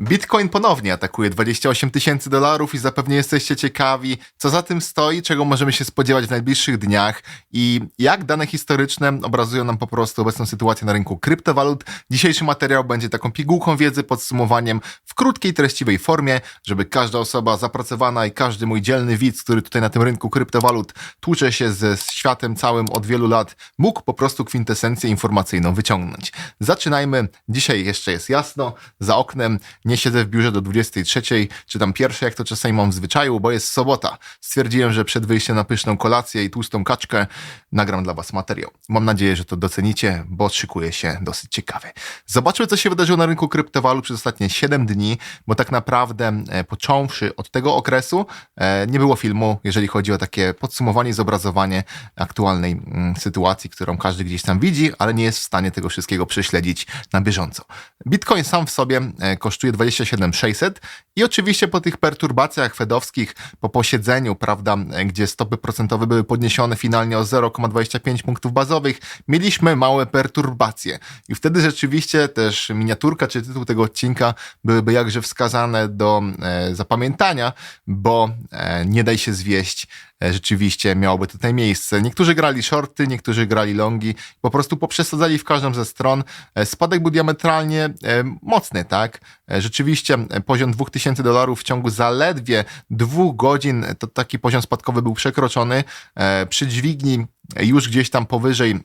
Bitcoin ponownie atakuje 28 tysięcy dolarów i zapewne jesteście ciekawi, co za tym stoi, czego możemy się spodziewać w najbliższych dniach i jak dane historyczne obrazują nam po prostu obecną sytuację na rynku kryptowalut. Dzisiejszy materiał będzie taką pigułką wiedzy, podsumowaniem w krótkiej, treściwej formie, żeby każda osoba zapracowana i każdy mój dzielny widz, który tutaj na tym rynku kryptowalut tłucze się ze światem całym od wielu lat, mógł po prostu kwintesencję informacyjną wyciągnąć. Zaczynajmy. Dzisiaj jeszcze jest jasno, za oknem nie siedzę w biurze do 23, czy tam pierwsze, jak to czasami mam w zwyczaju, bo jest sobota. Stwierdziłem, że przed wyjściem na pyszną kolację i tłustą kaczkę nagram dla Was materiał. Mam nadzieję, że to docenicie, bo szykuje się dosyć ciekawy. Zobaczmy, co się wydarzyło na rynku kryptowalut przez ostatnie 7 dni, bo tak naprawdę e, począwszy od tego okresu e, nie było filmu, jeżeli chodzi o takie podsumowanie, zobrazowanie aktualnej mm, sytuacji, którą każdy gdzieś tam widzi, ale nie jest w stanie tego wszystkiego prześledzić na bieżąco. Bitcoin sam w sobie e, kosztuje 27600 i oczywiście po tych perturbacjach fedowskich, po posiedzeniu, prawda, gdzie stopy procentowe były podniesione finalnie o 0,25 punktów bazowych, mieliśmy małe perturbacje. I wtedy rzeczywiście też miniaturka czy tytuł tego odcinka byłyby jakże wskazane do e, zapamiętania, bo e, nie daj się zwieść rzeczywiście miałoby tutaj miejsce. Niektórzy grali shorty, niektórzy grali longi, po prostu poprzesadzali w każdą ze stron. E, Spadek był diametralnie e, mocny, tak? E, Rzeczywiście e, poziom 2000 dolarów w ciągu zaledwie dwóch godzin, e, to taki poziom spadkowy był przekroczony. E, Przy dźwigni e, już gdzieś tam powyżej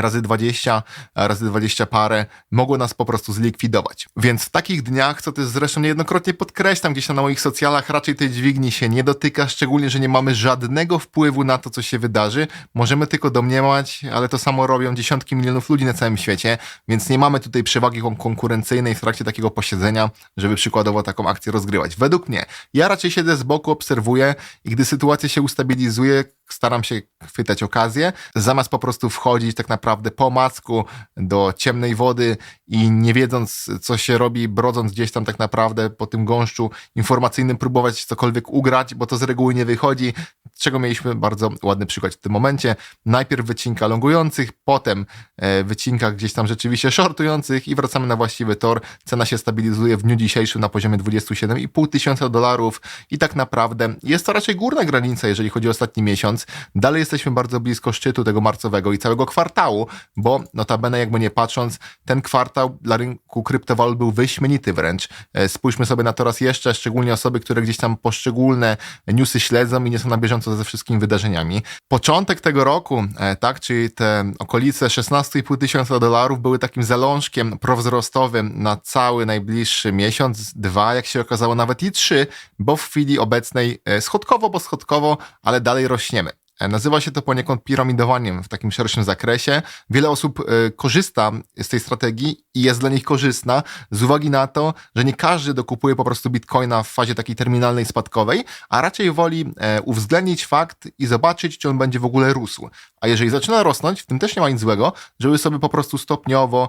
razy 20, razy 20 parę mogło nas po prostu zlikwidować. Więc w takich dniach, co też zresztą niejednokrotnie podkreślam gdzieś tam na moich socjalach, raczej tej dźwigni się nie dotyka, szczególnie, że nie mamy żadnego wpływu na to, co się wydarzy. Możemy tylko domniemać, ale to samo robią dziesiątki milionów ludzi na całym świecie, więc nie mamy tutaj przewagi kon- konkurencyjnej w trakcie takiego posiedzenia, żeby przykładowo taką akcję rozgrywać. Według mnie, ja raczej siedzę z boku, obserwuję i gdy sytuacja się ustabilizuje, staram się chwytać okazję, zamiast po prostu wchodzić tak naprawdę po macku do ciemnej wody i nie wiedząc, co się robi, brodząc gdzieś tam tak naprawdę po tym gąszczu informacyjnym, próbować cokolwiek ugrać, bo to z reguły nie wychodzi, czego mieliśmy bardzo ładny przykład w tym momencie. Najpierw wycinka longujących, potem e, wycinka gdzieś tam rzeczywiście shortujących i wracamy na właściwy tor. Cena się stabilizuje w dniu dzisiejszym na poziomie 27,5 tysiąca dolarów i tak naprawdę jest to raczej górna granica, jeżeli chodzi o ostatni miesiąc. Dalej jesteśmy bardzo blisko szczytu tego marcowego i całego kwartału, bo notabene jakby nie patrząc, ten kwartał dla rynku kryptowalut był wyśmienity wręcz. E, Spójrzmy sobie na to raz jeszcze, szczególnie osoby, które gdzieś tam poszczególne newsy śledzą i nie są na bieżąco ze wszystkimi wydarzeniami. Początek tego roku, e, tak, czyli te okolice 16,5 tysiąca dolarów były takim zalążkiem prowzrostowym na cały najbliższy miesiąc, dwa, jak się okazało nawet i trzy, bo w chwili obecnej e, schodkowo, bo schodkowo, ale dalej rośniemy. E, Nazywa się to poniekąd piramidowaniem w takim szerszym zakresie. Wiele osób e, korzysta z tej strategii i jest dla nich korzystna z uwagi na to, że nie każdy dokupuje po prostu bitcoina w fazie takiej terminalnej spadkowej, a raczej woli e, uwzględnić fakt i zobaczyć, czy on będzie w ogóle rósł. A jeżeli zaczyna rosnąć, w tym też nie ma nic złego, żeby sobie po prostu stopniowo,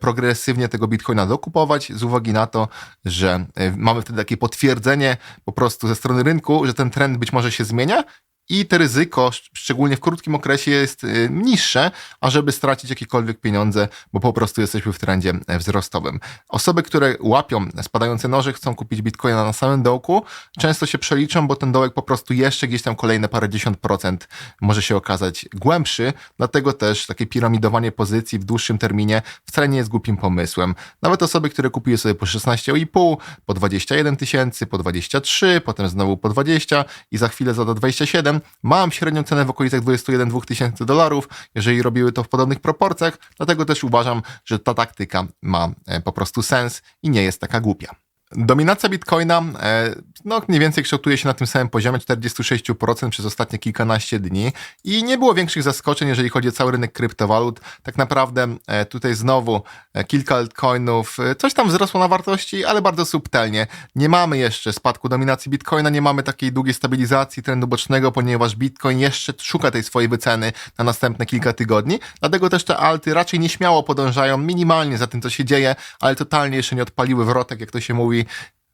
progresywnie tego bitcoina dokupować z uwagi na to, że mamy wtedy takie potwierdzenie po prostu ze strony rynku, że ten trend być może się zmienia i to ryzyko, szcz- szczególnie w krótkim okresie, jest y, niższe, ażeby stracić jakiekolwiek pieniądze, bo po prostu jesteśmy w trendzie e, wzrostowym. Osoby, które łapią spadające noże, chcą kupić bitcoina na samym dołku, często się przeliczą, bo ten dołek po prostu jeszcze gdzieś tam kolejne parędziesiąt procent może się okazać głębszy, dlatego też takie piramidowanie pozycji w dłuższym terminie wcale nie jest głupim pomysłem. Nawet osoby, które kupiły sobie po 16,5, po 21 tysięcy, po 23, potem znowu po 20 i za chwilę za do 27, mam średnią cenę w okolicach 21-2 tysięcy dolarów, jeżeli robiły to w podobnych proporcjach, dlatego też uważam, że ta taktyka ma e, po prostu sens i nie jest taka głupia. Dominacja Bitcoina e, no, mniej więcej kształtuje się na tym samym poziomie 46% przez ostatnie kilkanaście dni i nie było większych zaskoczeń, jeżeli chodzi o cały rynek kryptowalut. Tak naprawdę e, tutaj znowu e, kilka altcoinów, coś tam wzrosło na wartości, ale bardzo subtelnie. Nie mamy jeszcze spadku dominacji Bitcoina, nie mamy takiej długiej stabilizacji trendu bocznego, ponieważ Bitcoin jeszcze szuka tej swojej wyceny na następne kilka tygodni, dlatego też te alty raczej nieśmiało podążają minimalnie za tym, co się dzieje, ale totalnie jeszcze nie odpaliły wrotek, jak to się mówi,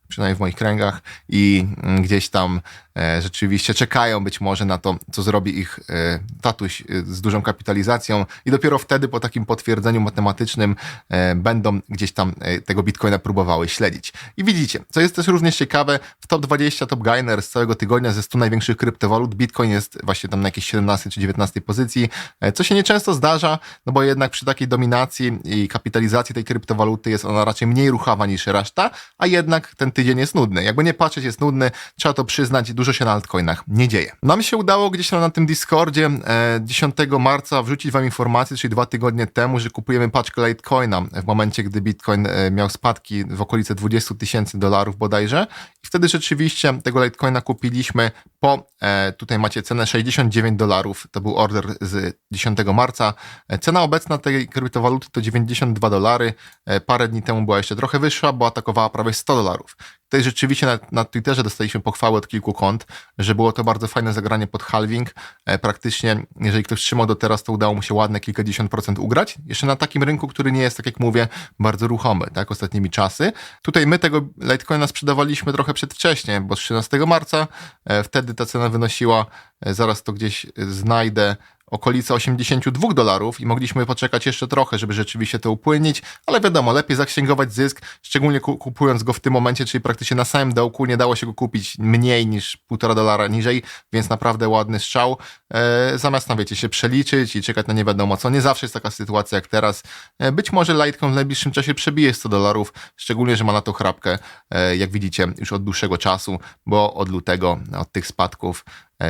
przynajmniej w moich kręgach i gdzieś tam rzeczywiście czekają być może na to, co zrobi ich e, tatuś e, z dużą kapitalizacją i dopiero wtedy po takim potwierdzeniu matematycznym e, będą gdzieś tam e, tego bitcoina próbowały śledzić. I widzicie, co jest też również ciekawe, w top 20 top gainer z całego tygodnia ze 100 największych kryptowalut bitcoin jest właśnie tam na jakiejś 17 czy 19 pozycji, e, co się nieczęsto zdarza, no bo jednak przy takiej dominacji i kapitalizacji tej kryptowaluty jest ona raczej mniej ruchawa niż reszta, a jednak ten tydzień jest nudny. Jakby nie patrzeć, jest nudny, trzeba to przyznać, dużo się na altcoinach nie dzieje. Nam się udało gdzieś na tym Discordzie e, 10 marca wrzucić wam informację, czyli dwa tygodnie temu, że kupujemy paczkę Litecoina w momencie, gdy Bitcoin e, miał spadki w okolice 20 tysięcy dolarów bodajże. I wtedy rzeczywiście tego Litecoina kupiliśmy po, e, tutaj macie cenę 69 dolarów, to był order z 10 marca. E, Cena obecna tej kryptowaluty to 92 dolary. E, Parę dni temu była jeszcze trochę wyższa, bo atakowała prawie 100 dolarów. Tutaj rzeczywiście na, na Twitterze dostaliśmy pochwały od kilku kont, że było to bardzo fajne zagranie pod halving. E, praktycznie, jeżeli ktoś trzymał do teraz, to udało mu się ładne kilkadziesiąt procent ugrać. Jeszcze na takim rynku, który nie jest, tak jak mówię, bardzo ruchomy, tak, ostatnimi czasy. Tutaj my tego Litecoina sprzedawaliśmy trochę przedwcześnie, bo z 13 marca, e, wtedy ta cena wynosiła, e, zaraz to gdzieś znajdę, okolice 82 dolarów i mogliśmy poczekać jeszcze trochę, żeby rzeczywiście to upłynnić, ale wiadomo, lepiej zaksięgować zysk, szczególnie ku- kupując go w tym momencie, czyli praktycznie na samym dołku, nie dało się go kupić mniej niż 1,5 dolara niżej, więc naprawdę ładny strzał. E, zamiast, no wiecie, się przeliczyć i czekać na nie wiadomo co, nie zawsze jest taka sytuacja jak teraz. E, być może Litecoin w najbliższym czasie przebije 100 dolarów, szczególnie, że ma na to chrapkę, e, jak widzicie, już od dłuższego czasu, bo od lutego, od tych spadków,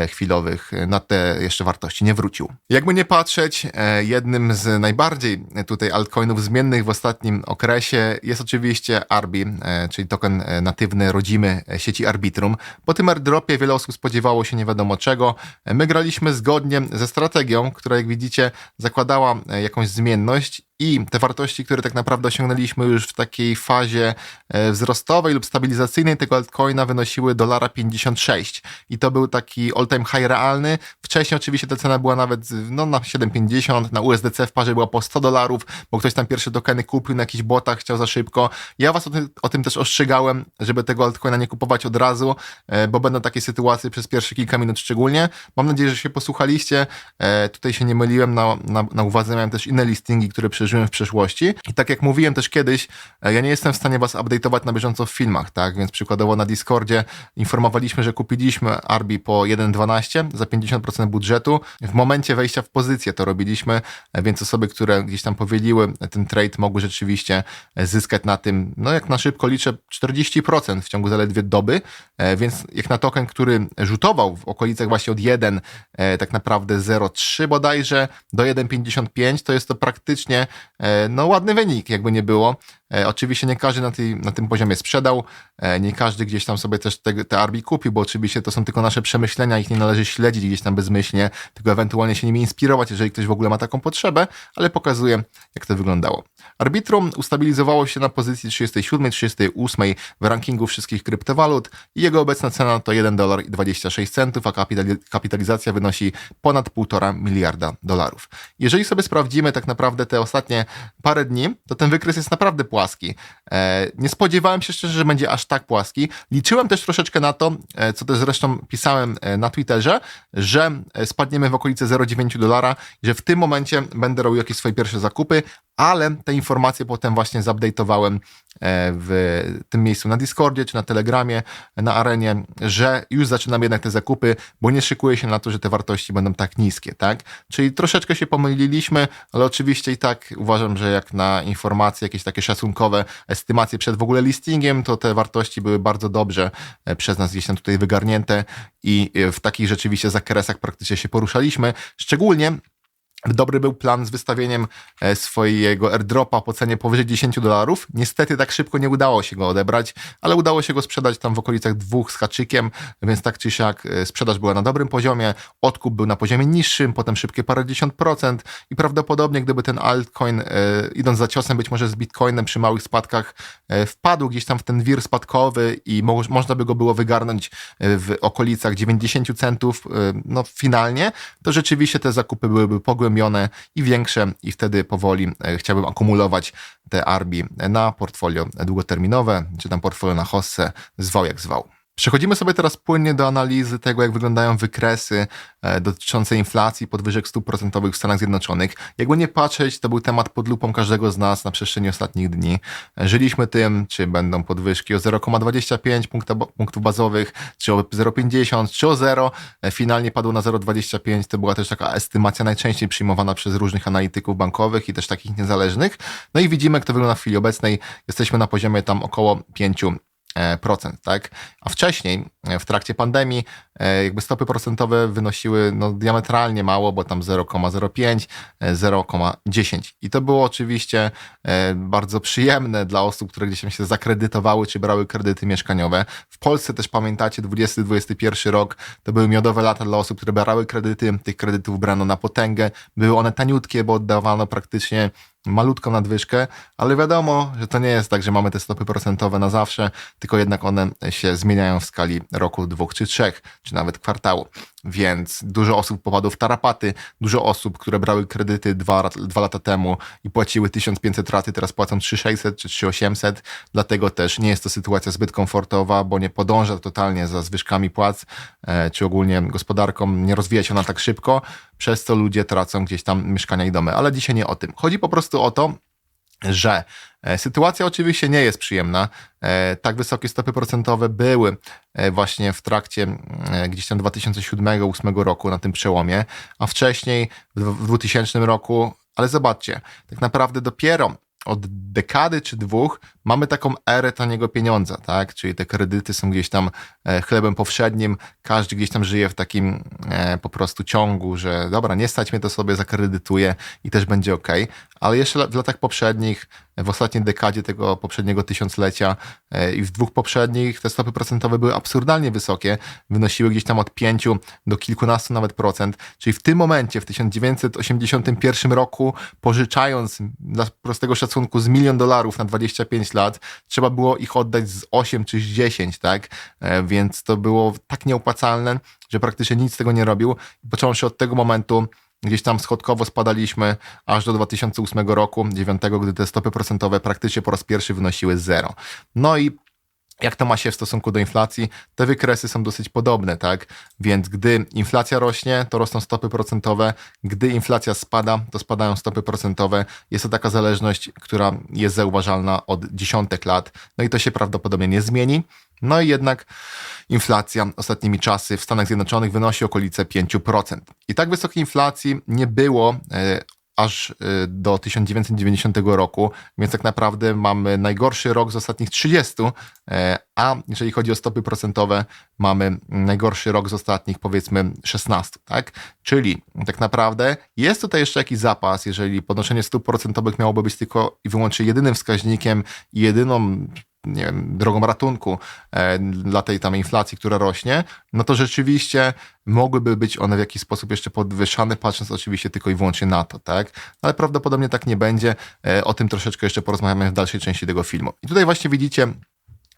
chwilowych na te jeszcze wartości nie wrócił. Jakby nie patrzeć, e, jednym z najbardziej tutaj altcoinów zmiennych w ostatnim okresie jest oczywiście Arbi, e, czyli token e, natywny, rodzimy e, sieci Arbitrum. Po tym airdropie wiele osób spodziewało się nie wiadomo czego. E, My graliśmy zgodnie ze strategią, która jak widzicie zakładała e, jakąś zmienność i te wartości, które tak naprawdę osiągnęliśmy już w takiej fazie e, wzrostowej lub stabilizacyjnej tego altcoina wynosiły dolara 56 i to był taki all-time high realny. Wcześniej oczywiście ta cena była nawet no, na 7,50, na USDC w parze była po 100 dolarów, bo ktoś tam pierwsze tokeny kupił na jakichś botach, chciał za szybko. Ja was o tym, o tym też ostrzegałem, żeby tego altcoina nie kupować od razu, e, bo będą takie sytuacje przez pierwsze kilka minut szczególnie. Mam nadzieję, że się posłuchaliście. E, Tutaj się nie myliłem, na, na, na uwadze miałem też inne listingi, które przeżyłem w przeszłości. I tak jak mówiłem też kiedyś, e, ja nie jestem w stanie was update'ować na bieżąco w filmach, tak? Więc przykładowo na Discordzie informowaliśmy, że kupiliśmy Arbi po 1.12 za 50% budżetu. W momencie wejścia w pozycję to robiliśmy, więc osoby, które gdzieś tam powieliły ten trade, mogły rzeczywiście zyskać na tym, no jak na szybko liczę, 40% w ciągu zaledwie doby, E, więc jak na token, który rzutował w okolicach właśnie od 1, e, tak naprawdę 0,3 bodajże do 1,55, to jest to praktycznie e, no ładny wynik, jakby nie było. E, Oczywiście nie każdy na, tej, na tym poziomie sprzedał, e, nie każdy gdzieś tam sobie też te, te Arbi kupił, bo oczywiście to są tylko nasze przemyślenia, ich nie należy śledzić gdzieś tam bezmyślnie, tylko ewentualnie się nimi inspirować, jeżeli ktoś w ogóle ma taką potrzebę, ale pokazuję, jak to wyglądało. Arbitrum ustabilizowało się na pozycji 37, 38 w rankingu wszystkich kryptowalut i jego obecna cena to 1 dolar i 26 centów, a kapitali- kapitalizacja wynosi ponad 1,5 miliarda dolarów. Jeżeli sobie sprawdzimy tak naprawdę te ostatnie parę dni, to ten wykres jest naprawdę płaski. E, nie spodziewałem się szczerze, że będzie aż tak płaski. Liczyłem też troszeczkę na to, e, co też zresztą pisałem e, na Twitterze, że spadniemy w okolice 0,9 dolara, że w tym momencie będę robił jakieś swoje pierwsze zakupy, ale te informacje potem właśnie zupdate'owałem e, w tym miejscu na Discordzie czy na Telegramie, na arenie, że już zaczynam jednak te zakupy, bo nie szykuję się na to, że te wartości będą tak niskie, tak? Czyli troszeczkę się pomyliliśmy, ale oczywiście i tak uważam, że jak na informacje, jakieś takie szacunkowe estymacje przed w ogóle listingiem, to te wartości były bardzo dobrze e, przez nas gdzieś tam tutaj wygarnięte i e, w takich rzeczywiście zakresach praktycznie się poruszaliśmy. Szczególnie Dobry był plan z wystawieniem e, swojego airdropa po cenie powyżej 10 dolarów. Niestety tak szybko nie udało się go odebrać, ale udało się go sprzedać tam w okolicach dwóch z haczykiem, więc tak czy siak e, sprzedaż była na dobrym poziomie, odkup był na poziomie niższym, potem szybkie parędziesiąt procent i prawdopodobnie gdyby ten altcoin e, idąc za ciosem być może z bitcoinem przy małych spadkach wpadł gdzieś tam w ten wir spadkowy i mo można by go było wygarnąć w okolicach 90 centów no finalnie, to rzeczywiście te zakupy byłyby pogłębione i większe i wtedy powoli e, chciałbym akumulować te Arbi na portfolio długoterminowe, czy tam portfolio na hossę, zwał jak zwał. Przechodzimy sobie teraz płynnie do analizy tego, jak wyglądają wykresy e, dotyczące inflacji, podwyżek stóp procentowych w Stanach Zjednoczonych. Jakby nie patrzeć, to był temat pod lupą każdego z nas na przestrzeni ostatnich dni. E, Żyliśmy tym, czy będą podwyżki o 0,25 punkta, punktów bazowych, czy o 0,50, czy o 0. E, Finalnie padło na 0,25. To była też taka estymacja najczęściej przyjmowana przez różnych analityków bankowych i też takich niezależnych. No i widzimy, jak to wygląda w chwili obecnej. Jesteśmy na poziomie tam około 5 E, procent, tak? A wcześniej, e, w trakcie pandemii, e, jakby stopy procentowe wynosiły no, diametralnie mało, bo tam 0,05, 0,10. I to było oczywiście bardzo przyjemne dla osób, które gdzieś tam się zakredytowały, czy brały kredyty mieszkaniowe. W Polsce też pamiętacie, 20-21 rok to były miodowe lata dla osób, które brały kredyty. Tych kredytów brano na potęgę. Były one taniutkie, bo oddawano praktycznie malutką nadwyżkę, ale wiadomo, że to nie jest tak, że mamy te stopy procentowe na zawsze, tylko jednak one się zmieniają w skali roku, dwóch czy trzech, czy nawet kwartału. Więc dużo osób popadło w tarapaty, dużo osób, które brały kredyty dwa, dwa lata temu i płaciły 1500 raty, teraz płacą 3600 czy 3800, dlatego też nie jest to sytuacja zbyt komfortowa, bo nie podąża totalnie za zwyżkami płac, e, czy ogólnie gospodarką, nie rozwija się ona tak szybko, przez co ludzie tracą gdzieś tam mieszkania i domy. Ale dzisiaj nie o tym. Chodzi po prostu o to, że sytuacja oczywiście nie jest przyjemna. E, tak wysokie stopy procentowe były e, właśnie w trakcie gdzieś tam 2007-2008 roku na tym przełomie, a wcześniej w 2000 roku, ale zobaczcie, tak naprawdę dopiero od dekady czy dwóch mamy taką erę taniego pieniądza, tak? Czyli te kredyty są gdzieś tam e, chlebem powszednim, każdy gdzieś tam żyje w takim e, po prostu ciągu, że dobra, nie stać mnie to sobie zakredytuję i też będzie ok. Ale jeszcze w latach poprzednich, w ostatniej dekadzie tego poprzedniego tysiąclecia e, i w dwóch poprzednich te stopy procentowe były absurdalnie wysokie, wynosiły gdzieś tam od 5 do kilkunastu nawet procent. Czyli w tym momencie, w 1981 roku, pożyczając dla prostego szacunku z milion dolarów na 25 lat, lat, trzeba było ich oddać z 8 czy z 10, tak? E, więc to było tak nieopłacalne, że praktycznie nic z tego nie robił. Począwszy od tego momentu, gdzieś tam schodkowo spadaliśmy aż do 2008 roku, 9, gdy te stopy procentowe praktycznie po raz pierwszy wynosiły zero. No i jak to ma się w stosunku do inflacji? Te wykresy są dosyć podobne, tak? Więc gdy inflacja rośnie, to rosną stopy procentowe, gdy inflacja spada, to spadają stopy procentowe. Jest to taka zależność, która jest zauważalna od dziesiątek lat, no i to się prawdopodobnie nie zmieni. No i jednak inflacja ostatnimi czasy w Stanach Zjednoczonych wynosi okolice 5%. I tak wysokiej inflacji nie było e, aż y, do 1990 roku, więc tak naprawdę mamy najgorszy rok z ostatnich 30, e, a jeżeli chodzi o stopy procentowe, mamy najgorszy rok z ostatnich powiedzmy 16, tak? Czyli tak naprawdę jest tutaj jeszcze jakiś zapas, jeżeli podnoszenie stóp procentowych miałoby być tylko i wyłącznie jedynym wskaźnikiem jedyną nie wiem, drogą ratunku e, dla tej tam inflacji, która rośnie, no to rzeczywiście mogłyby być one w jakiś sposób jeszcze podwyższane, patrząc oczywiście tylko i wyłącznie na to, tak? Ale prawdopodobnie tak nie będzie. E, o tym troszeczkę jeszcze porozmawiamy w dalszej części tego filmu. I tutaj właśnie widzicie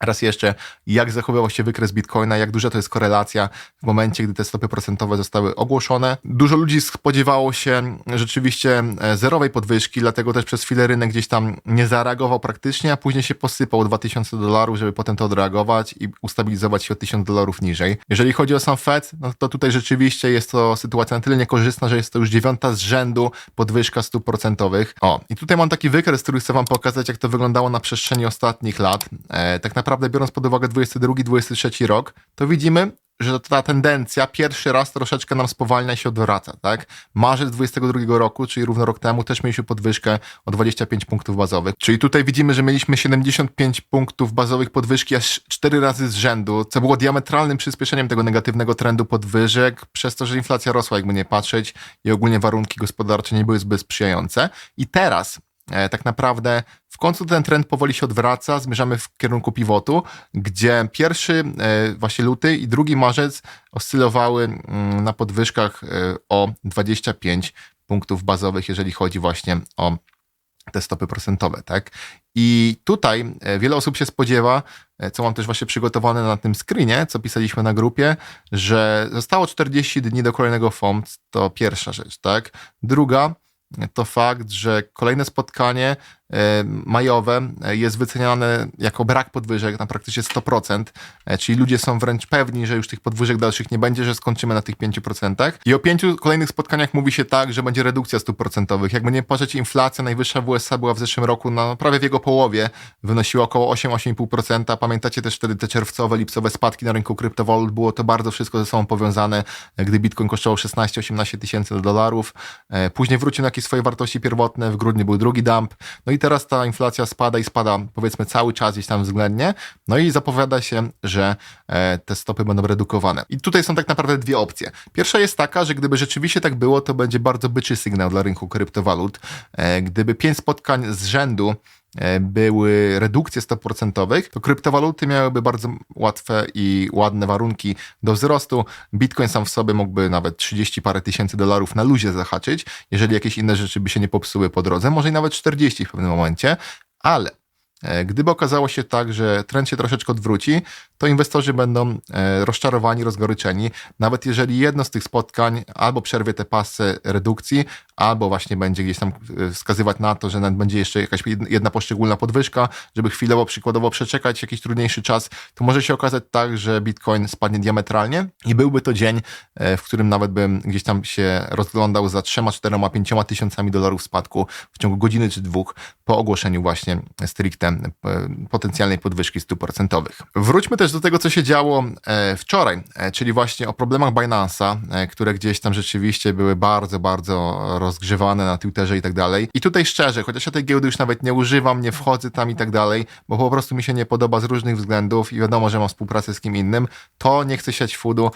Raz jeszcze, jak zachowywał się wykres Bitcoina, jak duża to jest korelacja w momencie, gdy te stopy procentowe zostały ogłoszone. Dużo ludzi spodziewało się rzeczywiście e, zerowej podwyżki, dlatego też przez chwilę rynek gdzieś tam nie zareagował praktycznie, a później się posypał 2000 dolarów, żeby potem to odreagować i ustabilizować się o 1000 dolarów niżej. Jeżeli chodzi o sam Fed, no to tutaj rzeczywiście jest to sytuacja na tyle niekorzystna, że jest to już dziewiąta z rzędu podwyżka stóp procentowych. O, i tutaj mam taki wykres, który chcę wam pokazać, jak to wyglądało na przestrzeni ostatnich lat. E, tak naprawdę naprawdę biorąc pod uwagę 22-23 rok, to widzimy, że ta tendencja pierwszy raz troszeczkę nam spowalnia i się odwraca, tak? Marzec 22 roku, czyli równo rok temu, też mieliśmy podwyżkę o 25 punktów bazowych. Czyli tutaj widzimy, że mieliśmy 75 punktów bazowych podwyżki aż 4 razy z rzędu, co było diametralnym przyspieszeniem tego negatywnego trendu podwyżek, przez to, że inflacja rosła, jakby nie patrzeć, i ogólnie warunki gospodarcze nie były zbyt sprzyjające. I teraz E, tak naprawdę końcu ten trend powoli się odwraca, zmierzamy w kierunku pivotu, gdzie pierwszy e, właśnie luty i drugi marzec oscylowały mm, na podwyżkach e, o 25 punktów bazowych, jeżeli chodzi właśnie o te stopy procentowe, tak? I tutaj wiele osób się spodziewa, co mam też właśnie przygotowane na tym screenie, co pisaliśmy na grupie, że zostało 40 dni do kolejnego FOMC, to pierwsza rzecz, tak? Druga, to fakt, że kolejne spotkanie e, majowe e, jest wyceniane jako brak podwyżek na praktycznie 100%, e, czyli ludzie są wręcz pewni, że już tych podwyżek dalszych nie będzie, że skończymy na tych 5%. I o pięciu kolejnych spotkaniach mówi się tak, że będzie redukcja stóp procentowych. Jak będzie patrzeć, inflacja najwyższa w USA była w zeszłym roku na prawie w jego połowie, wynosiła około 8-8,5%. Pamiętacie też wtedy te czerwcowe, lipcowe spadki na rynku kryptowalut, było to bardzo wszystko ze sobą powiązane, gdy Bitcoin kosztował 16-18 tysięcy dolarów. Później wrócił na jakieś swoje wartości pierwotne, w grudniu był drugi dump, no i teraz ta inflacja spada i spada powiedzmy cały czas gdzieś tam względnie, no i zapowiada się, że e, te stopy będą redukowane. I tutaj są tak naprawdę dwie opcje. Pierwsza jest taka, że gdyby rzeczywiście tak było, to będzie bardzo byczy sygnał dla rynku kryptowalut. E, gdyby pięć spotkań z rzędu były redukcje stop procentowych, to kryptowaluty miałyby bardzo łatwe i ładne warunki do wzrostu. Bitcoin sam w sobie mógłby nawet 30 parę tysięcy dolarów na luzie zahaczyć, jeżeli jakieś inne rzeczy by się nie popsuły po drodze, może i nawet 40 w pewnym momencie, ale e, Gdyby okazało się tak, że trend się troszeczkę odwróci, to inwestorzy będą e, rozczarowani, rozgoryczeni, nawet jeżeli jedno z tych spotkań albo przerwie te pasy redukcji, albo właśnie będzie gdzieś tam e, wskazywać na to, że będzie jeszcze jakaś jedna poszczególna podwyżka, żeby chwilowo przykładowo przeczekać jakiś trudniejszy czas, to może się okazać tak, że Bitcoin spadnie diametralnie i byłby to dzień, e, w którym nawet bym gdzieś tam się rozglądał za 3, 4, 5 tysiącami dolarów spadku w ciągu godziny czy dwóch po ogłoszeniu właśnie stricte potencjalnej podwyżki stóp procentowych. Wróćmy też do tego, co się działo e, wczoraj, e, czyli właśnie o problemach Binance'a, e, które gdzieś tam rzeczywiście były bardzo, bardzo rozgrzewane na Twitterze i tak dalej. I tutaj szczerze, chociaż ja tej giełdy już nawet nie używam, nie wchodzę tam i tak dalej, bo po prostu mi się nie podoba z różnych względów i wiadomo, że mam współpracę z kim innym, to nie chcę siać foodu.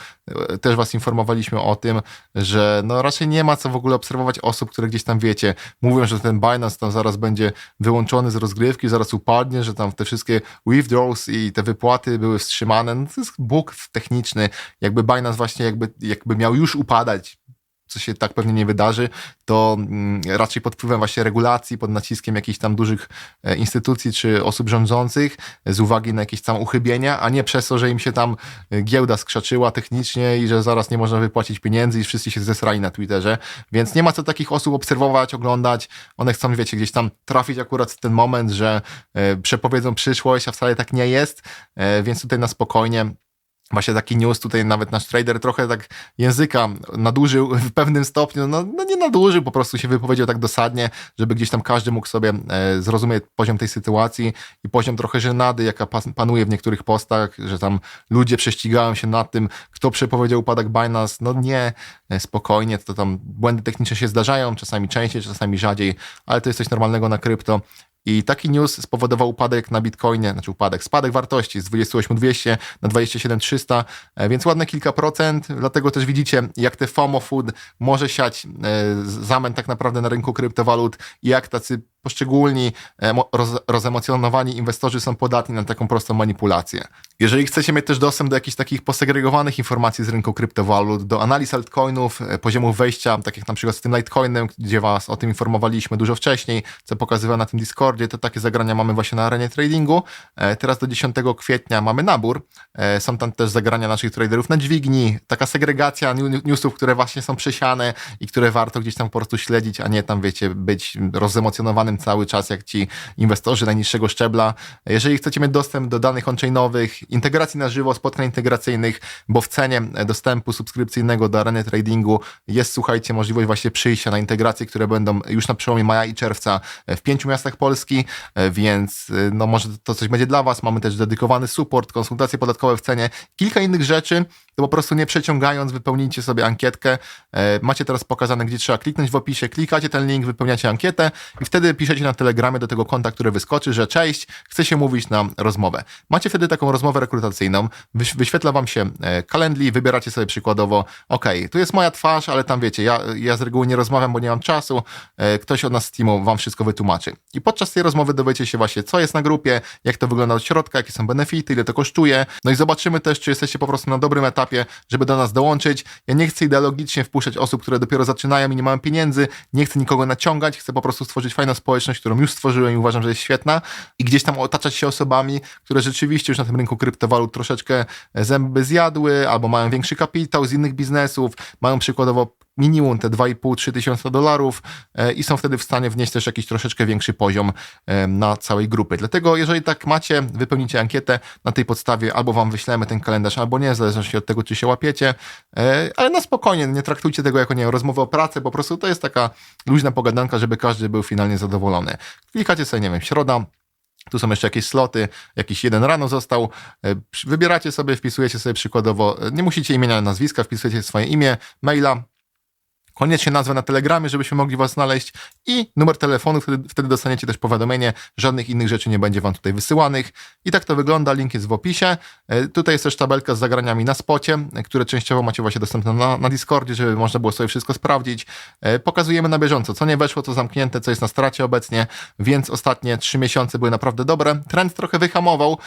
Też was informowaliśmy o tym, że no raczej nie ma co w ogóle obserwować osób, które gdzieś tam wiecie, mówią, że ten Binance tam zaraz będzie wyłączony z rozgrywki, zaraz upadnie, że tam te wszystkie withdrawals i te wypłaty były wstrzymane. No to jest bóg techniczny. Jakby Binance właśnie jakby, jakby miał już upadać, co się tak pewnie nie wydarzy, to mm, raczej pod wpływem właśnie regulacji, pod naciskiem jakichś tam dużych e, instytucji czy osób rządzących z uwagi na jakieś tam uchybienia, a nie przez to, że im się tam e, giełda skrzaczyła technicznie i że zaraz nie można wypłacić pieniędzy i wszyscy się zesrali na Twitterze. Więc nie ma co takich osób obserwować, oglądać. One chcą, wiecie, gdzieś tam trafić akurat w ten moment, że e, przepowiedzą przyszłość, a wcale tak nie jest. Więc tutaj na spokojnie Właśnie taki news tutaj nawet nasz trader trochę tak języka nadużył w pewnym stopniu, no, no, nie nadużył, po prostu się wypowiedział tak dosadnie, żeby gdzieś tam każdy mógł sobie e, zrozumieć poziom tej sytuacji i poziom trochę żenady, jaka panuje w niektórych postach, że tam ludzie prześcigają się nad tym, kto przepowiedział upadek Binance. No nie, e, spokojnie, to tam błędy techniczne się zdarzają, czasami częściej, czasami rzadziej, ale to jest coś normalnego na krypto i taki news spowodował upadek na Bitcoinie, znaczy upadek, spadek wartości z 28200 na 27 300, e, więc ładne kilka procent, dlatego też widzicie, jak te FOMO Food może siać e, zamęt tak naprawdę na rynku kryptowalut, jak tacy poszczególni e, roz, rozemocjonowani inwestorzy są podatni na taką prostą manipulację. Jeżeli chcecie mieć też dostęp do jakichś takich posegregowanych informacji z rynku kryptowalut, do analiz altcoinów, e, poziomów wejścia, tak jak na przykład z tym Litecoinem, gdzie was o tym informowaliśmy dużo wcześniej, co pokazywałem na tym Discordzie, to takie zagrania mamy właśnie na arenie tradingu. E, teraz do 10 kwietnia mamy nabór. Są tam też zagrania naszych traderów na dźwigni, taka segregacja newsów, które właśnie są przesiane i które warto gdzieś tam po prostu śledzić, a nie tam, wiecie, być rozemocjonowanym cały czas, jak ci inwestorzy najniższego szczebla. Jeżeli chcecie mieć dostęp do danych on-chainowych, integracji na żywo, spotkań integracyjnych, bo w cenie dostępu subskrypcyjnego do areny tradingu jest, słuchajcie, możliwość właśnie przyjścia na integracje, które będą już na przełomie maja i czerwca w pięciu miastach Polski, więc no może to coś będzie dla Was. Mamy też dedykowany support, konsultacje podatkowe w cenie, kilka innych rzeczy, to po prostu nie przeciągając, wypełnijcie sobie ankietkę. Macie teraz pokazane, gdzie trzeba kliknąć w opisie, klikacie ten link, wypełniacie ankietę i wtedy na Telegramie do tego konta, które wyskoczy, że cześć, chcę się mówić na rozmowę. Macie wtedy taką rozmowę rekrutacyjną, wyświetla wam się e, kalendli, wybieracie sobie przykładowo, ok, tu jest moja twarz, ale tam wiecie, ja, ja z reguły nie rozmawiam, bo nie mam czasu, e, ktoś od nas z teamu wam wszystko wytłumaczy. I podczas tej rozmowy dowiecie się właśnie, co jest na grupie, jak to wygląda od środka, jakie są benefity, ile to kosztuje, no i zobaczymy też, czy jesteście po prostu na dobrym etapie, żeby do nas dołączyć. Ja nie chcę ideologicznie wpuszczać osób, które dopiero zaczynają i nie mają pieniędzy, nie chcę nikogo naciągać, chcę po prostu stworzyć fajną społeczność, społeczność, którą już stworzyłem i uważam, że jest świetna i gdzieś tam otaczać się osobami, które rzeczywiście już na tym rynku kryptowalut troszeczkę zęby zjadły albo mają większy kapitał z innych biznesów, mają przykładowo minimum te 2,5-3 tysiące dolarów e, i są wtedy w stanie wnieść też jakiś troszeczkę większy poziom e, na całej grupy. Dlatego jeżeli tak macie, wypełnicie ankietę, na tej podstawie albo wam wyślemy ten kalendarz, albo nie, w zależności od tego, czy się łapiecie, e, ale na spokojnie, nie traktujcie tego jako, nie wiem, rozmowę o pracy, po prostu to jest taka luźna pogadanka, żeby każdy był finalnie zadowolony. Klikacie sobie, nie wiem, środa, tu są jeszcze jakieś sloty, jakiś jeden rano został. Wybieracie sobie, wpisujecie sobie przykładowo, nie musicie imienia, nazwiska, wpisujecie swoje imię, maila, koniecznie nazwę na Telegramie, żebyśmy mogli was znaleźć i numer telefonu, wtedy, wtedy dostaniecie też powiadomienie, żadnych innych rzeczy nie będzie wam tutaj wysyłanych. I tak to wygląda, link jest w opisie. E, Tutaj jest też tabelka z zagraniami na spocie, e, które częściowo macie właśnie dostępne na, na Discordzie, żeby można było sobie wszystko sprawdzić. E, Pokazujemy na bieżąco, co nie weszło, co zamknięte, co jest na stracie obecnie, więc ostatnie trzy miesiące były naprawdę dobre. Trend trochę wyhamował,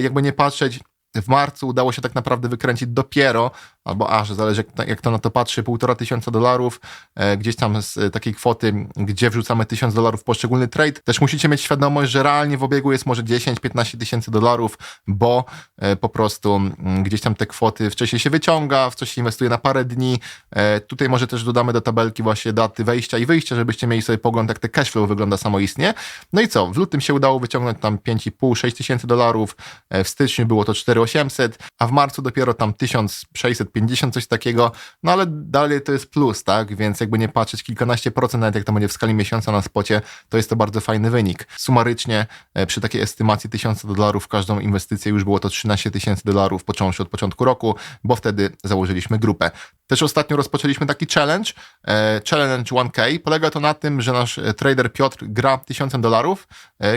jakby nie patrzeć, w marcu udało się tak naprawdę wykręcić dopiero, albo aż, zależy jak, jak to na to patrzy, półtora tysiąca dolarów, e, gdzieś tam z e, takiej kwoty, gdzie wrzucamy tysiąc dolarów w poszczególny trade. Też musicie mieć świadomość, że realnie w obiegu jest może 10-15 tysięcy dolarów, bo e, po prostu gdzieś tam te kwoty wcześniej się wyciąga, w coś się inwestuje na parę dni. Tutaj może też dodamy do tabelki właśnie daty wejścia i wyjścia, żebyście mieli sobie pogląd, jak te cashflow wygląda samoistnie. No i co? W lutym się udało wyciągnąć tam 5,5-6 tysięcy dolarów, w styczniu było to 4800, a w marcu dopiero tam 1650, coś takiego, no ale dalej to jest plus, tak? Więc jakby nie patrzeć, kilkanaście procent, nawet jak to będzie w skali miesiąca na spocie, to jest to bardzo fajny wynik. Sumarycznie e, przy takiej estymacji 1000 dolarów każdą inwestycję już było to 13 tysięcy dolarów, począwszy od początku roku, bo wtedy założyliśmy grupę. Też ostatnio rozpoczęliśmy taki challenge, e, challenge 1K. Polega to na tym, że nasz e, trader Piotr gra 1000 dolarów,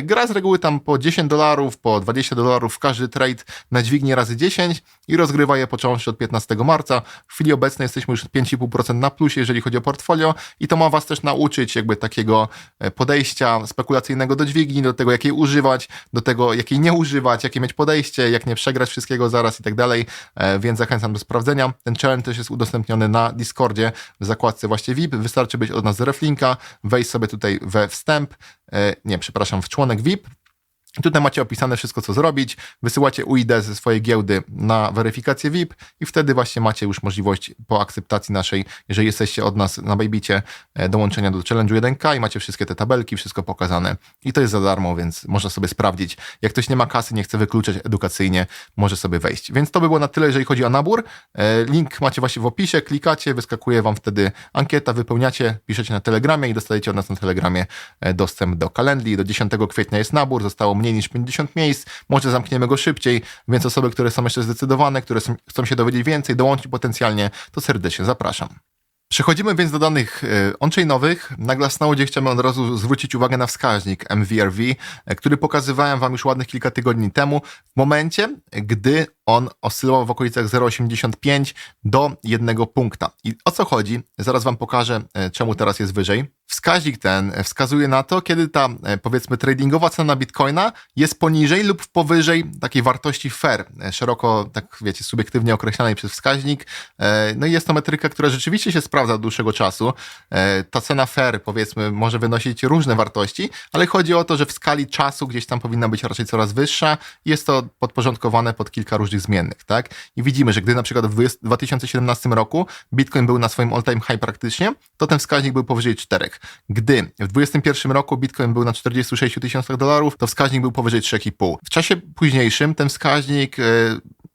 gra z reguły tam po 10 dolarów, po 20 dolarów każdy trade na dźwignię razy 10 i rozgrywa je począwszy od 15 marca. W chwili obecnej jesteśmy już 5,5% na plusie, jeżeli chodzi o portfolio i to ma was też nauczyć jakby takiego e, podejścia spekulacyjnego do dźwigni, do tego, jakiej używać, do tego, jakiej nie używać, jakie mieć podejście, jak nie przegrać wszystkiego zaraz i tak dalej, E, więc zachęcam do sprawdzenia. Ten challenge też jest udostępniony na Discordzie w zakładce właśnie VIP. Wystarczy być od nas z reflinka, wejść sobie tutaj we wstęp, e, nie, przepraszam, w członek VIP, Tutaj macie opisane wszystko, co zrobić. Wysyłacie UID ze swojej giełdy na weryfikację VIP i wtedy właśnie macie już możliwość po akceptacji naszej, jeżeli jesteście od nas na Bajbicie, e, dołączenia do Challenge'u 1K i macie wszystkie te tabelki, wszystko pokazane. I to jest za darmo, więc można sobie sprawdzić. Jak ktoś nie ma kasy, nie chce wykluczać edukacyjnie, może sobie wejść. Więc to by było na tyle, jeżeli chodzi o nabór. E, Link macie właśnie w opisie, klikacie, wyskakuje wam wtedy ankieta, wypełniacie, piszecie na Telegramie i dostajecie od nas na Telegramie e, dostęp do kalendli. Do 10 kwietnia jest nabór, zostało mniej niż 50 miejsc, może zamkniemy go szybciej, więc osoby, które są jeszcze zdecydowane, które są, chcą się dowiedzieć więcej, dołączyć potencjalnie, to serdecznie zapraszam. Przechodzimy więc do danych e, on-chainowych. Na Glassnode chciałbym od razu zwrócić uwagę na wskaźnik MVRV, e, który pokazywałem Wam już ładnych kilka tygodni temu, w momencie, gdy on oscylował w okolicach 0,85 do 1 punkta. I o co chodzi? Zaraz Wam pokażę, e, czemu teraz jest wyżej. Wskaźnik ten e, wskazuje na to, kiedy ta, e, powiedzmy, tradingowa cena Bitcoina jest poniżej lub powyżej takiej wartości fair, szeroko, tak wiecie, subiektywnie określanej przez wskaźnik. No i jest to metryka, która rzeczywiście się sprawdza od dłuższego czasu. Ta cena fair, powiedzmy, może wynosić różne wartości, ale chodzi o to, że w skali czasu gdzieś tam powinna być raczej coraz wyższa. Jest to podporządkowane pod kilka różnych zmiennych, tak? I widzimy, że gdy na przykład w 20 2017 roku Bitcoin był na swoim all-time high praktycznie, to ten wskaźnik był powyżej 4. Gdy w 2021 roku Bitcoin był na 46 tysiącach dolarów, to wskaźnik był powyżej 3,5. W czasie późniejszym ten wskaźnik, e,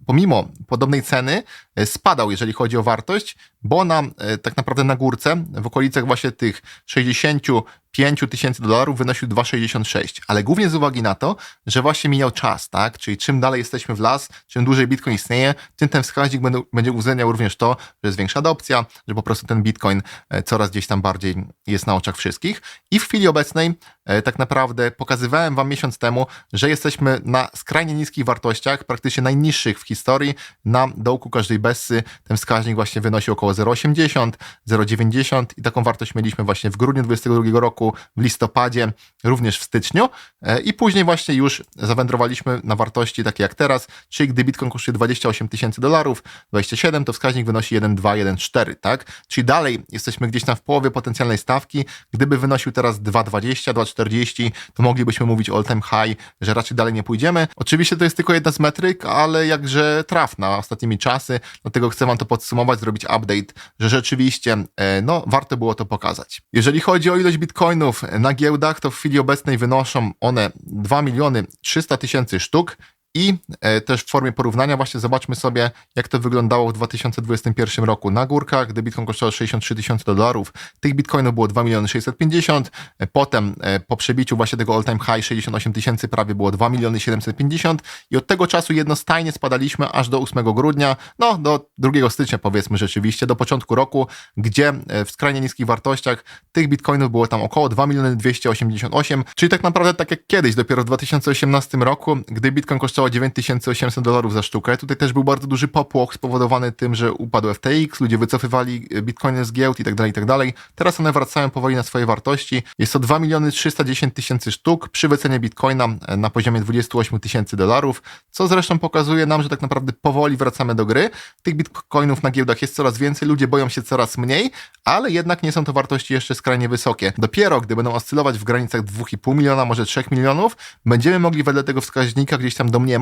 pomimo podobnej ceny, e, spadał, jeżeli chodzi o wartość, bo na, e, tak naprawdę na górce, w okolicach właśnie tych 65 tysięcy dolarów wynosił 2,66. Ale głównie z uwagi na to, że właśnie mijał czas, tak? Czyli czym dalej jesteśmy w las, czym dłużej Bitcoin istnieje, tym ten wskaźnik będzie uwzględniał również to, że jest większa adopcja, że po prostu ten Bitcoin e, coraz gdzieś tam bardziej jest na oczach wszystkich. I w chwili obecnej e, tak naprawdę pokazywałem Wam miesiąc temu, że jesteśmy na skrajnie niskich wartościach, praktycznie najniższych w historii. Na dołku każdej bessy ten wskaźnik właśnie wynosi około 0,80, 0,90 i taką wartość mieliśmy właśnie w grudniu 2022 roku, w listopadzie, również w styczniu e, i później właśnie już zawędrowaliśmy na wartości takie jak teraz, czyli gdy Bitcoin kosztuje 28 tysięcy dolarów, 27, to wskaźnik wynosi 1,2, 1,4, tak? Czyli dalej jesteśmy gdzieś tam w połowie potencjalnej stawki. Gdyby wynosił teraz 2,20, 2,40, to moglibyśmy mówić all time high, że raczej dalej nie pójdziemy. Oczywiście to jest tylko jedna z metryk, ale jakże trafna ostatnimi czasy, dlatego chcę Wam to podsumować, zrobić update update, że rzeczywiście e, no, warto było to pokazać. Jeżeli chodzi o ilość bitcoinów na giełdach, to w chwili obecnej wynoszą one 2 miliony 300 tysięcy sztuk. I e, też w formie porównania właśnie zobaczmy sobie, jak to wyglądało w 2021 roku. Na górkach, gdy bitcoin kosztował 63 tysiące dolarów, tych bitcoinów było 2 miliony 650, e, potem e, po przebiciu właśnie tego all time high 68 tysięcy prawie było 2 miliony 750 i od tego czasu jednostajnie spadaliśmy aż do 8 grudnia, no do 2 stycznia powiedzmy rzeczywiście, do początku roku, gdzie w skrajnie niskich wartościach tych bitcoinów było tam około 2 miliony 288, czyli tak naprawdę tak jak kiedyś, dopiero w 2018 roku, gdy bitcoin kosztował 9800 dolarów za sztukę. Tutaj też był bardzo duży popłoch spowodowany tym, że upadł FTX, ludzie wycofywali bitcoiny z giełd i tak dalej, i tak dalej. Teraz one wracają powoli na swoje wartości. Jest to 2 miliony 310 tysięcy sztuk przy wycenie bitcoina na poziomie 28 tysięcy dolarów, co zresztą pokazuje nam, że tak naprawdę powoli wracamy do gry. Tych bitcoinów na giełdach jest coraz więcej, ludzie boją się coraz mniej, ale jednak nie są to wartości jeszcze skrajnie wysokie. Dopiero gdy będą oscylować w granicach 2,5 miliona, może 3 milionów, będziemy mogli wedle tego wskaźnika gdzieś tam domniemać,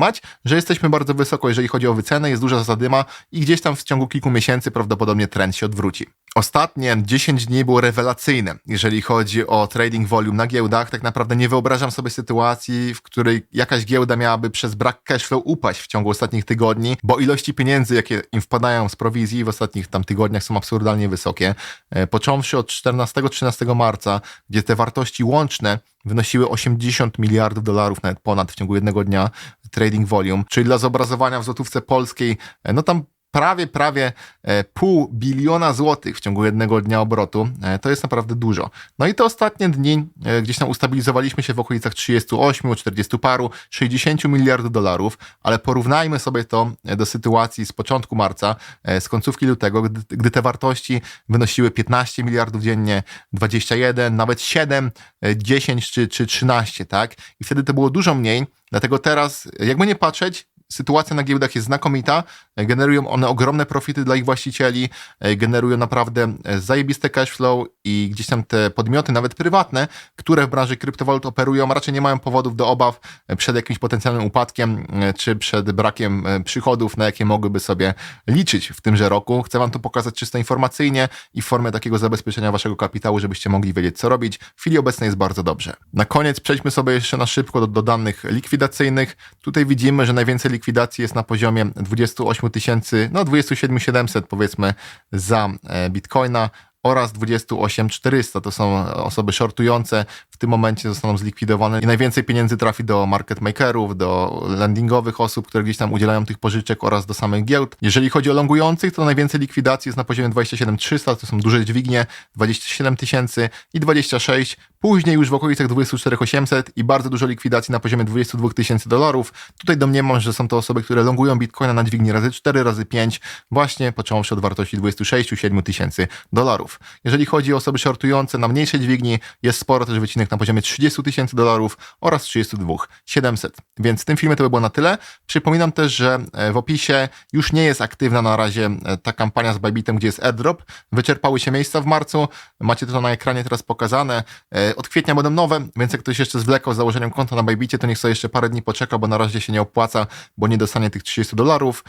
że jesteśmy bardzo wysoko, jeżeli chodzi o wycenę, jest duża zadyma i gdzieś tam w ciągu kilku miesięcy prawdopodobnie trend się odwróci. Ostatnie 10 dni było rewelacyjne, jeżeli chodzi o trading volume na giełdach. Tak naprawdę nie wyobrażam sobie sytuacji, w której jakaś giełda miałaby przez brak cashflow upaść w ciągu ostatnich tygodni, bo ilości pieniędzy, jakie im wpadają z prowizji w ostatnich tam tygodniach są absurdalnie wysokie. E, Począwszy od 14-13 marca, gdzie te wartości łączne wynosiły 80 miliardów dolarów, nawet ponad w ciągu jednego dnia trading volume, czyli dla zobrazowania w złotówce polskiej, e, no tam prawie, prawie e, pół biliona złotych w ciągu jednego dnia obrotu. E, To jest naprawdę dużo. No i te ostatnie dni e, gdzieś tam ustabilizowaliśmy się w okolicach 38, 40 paru, 60 miliardów dolarów, ale porównajmy sobie to do sytuacji z początku marca, z końcówki lutego, gdy, gdy te wartości wynosiły 15 miliardów dziennie, 21, nawet 7, e, 10 czy, czy 13, tak? I wtedy to było dużo mniej, dlatego teraz, jakby nie patrzeć, sytuacja na giełdach jest znakomita, e, generują one ogromne profity dla ich właścicieli, e, generują naprawdę e, zajebiste cash flow i gdzieś tam te podmioty, nawet prywatne, które w branży kryptowalut operują, raczej nie mają powodów do obaw przed jakimś potencjalnym upadkiem czy przed brakiem przychodów, na jakie mogłyby sobie liczyć w tymże roku. Chcę Wam to pokazać czysto informacyjnie i w formie takiego zabezpieczenia Waszego kapitału, żebyście mogli wiedzieć, co robić. W chwili obecnej jest bardzo dobrze. Na koniec przejdźmy sobie jeszcze na szybko do, do danych likwidacyjnych. Tutaj widzimy, że najwięcej likwidacji jest na poziomie 28 tysięcy, no 27 700 powiedzmy za e, bitcoina oraz 28 400 to są osoby shortujące, w tym momencie zostaną zlikwidowane i najwięcej pieniędzy trafi do market makerów, do lendingowych osób, które gdzieś tam udzielają tych pożyczek oraz do samych giełd. Jeżeli chodzi o longujących, to najwięcej likwidacji jest na poziomie 27 300, to są duże dźwignie, 27 tysięcy i 26 Później już w okolicach 24 800 i bardzo dużo likwidacji na poziomie 22 tysięcy dolarów. Tutaj domniemam, że są to osoby, które longują bitcoina na dźwigni razy 4, razy 5, właśnie począwszy od wartości 26-7 tysięcy dolarów. Jeżeli chodzi o osoby shortujące na mniejszej dźwigni, jest sporo też wycinek na poziomie 30 tysięcy dolarów oraz 32 700. Więc w tym filmie to by było na tyle. Przypominam też, że e, w opisie już nie jest aktywna na razie e, ta kampania z Bybitem, gdzie jest airdrop. Wyczerpały się miejsca w marcu. Macie to na ekranie teraz pokazane. E, Od kwietnia będą nowe, więc jak ktoś jeszcze zwlekał z założeniem konta na Bybicie, to niech sobie jeszcze parę dni poczeka, bo na razie się nie opłaca, bo nie dostanie tych 30 dolarów.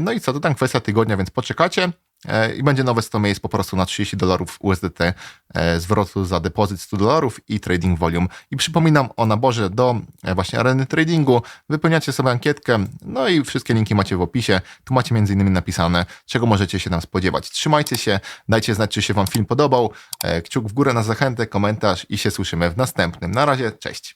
No i co, to tam kwestia tygodnia, więc poczekacie. E, I będzie nowe 100 miejsc po prostu na 30 dolarów USDT e, zwrotu za depozyt 100 dolarów i trading volume. I przypominam o naborze do e, właśnie areny tradingu. Wypełniacie sobie ankietkę, no i wszystkie linki macie w opisie. Tu macie między innymi napisane, czego możecie się tam spodziewać. Trzymajcie się, dajcie znać, czy się Wam film podobał. Kciuk w górę na zachętę, komentarz i się słyszymy w następnym. Na razie, cześć.